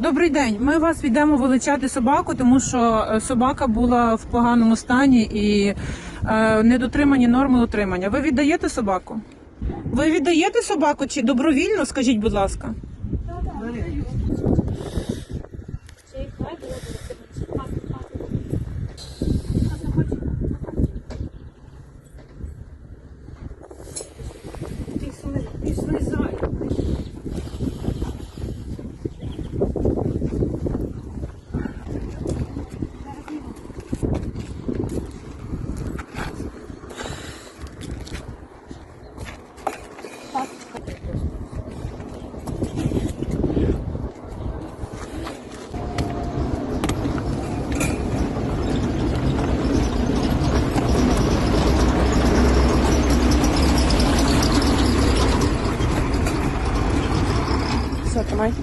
Добрий день. Ми вас віддамо вилучати собаку, тому що е, собака була в поганому стані і е, недотримані норми утримання. Ви віддаєте собаку? Ви віддаєте собаку чи добровільно? Скажіть, будь ласка. Sotomayor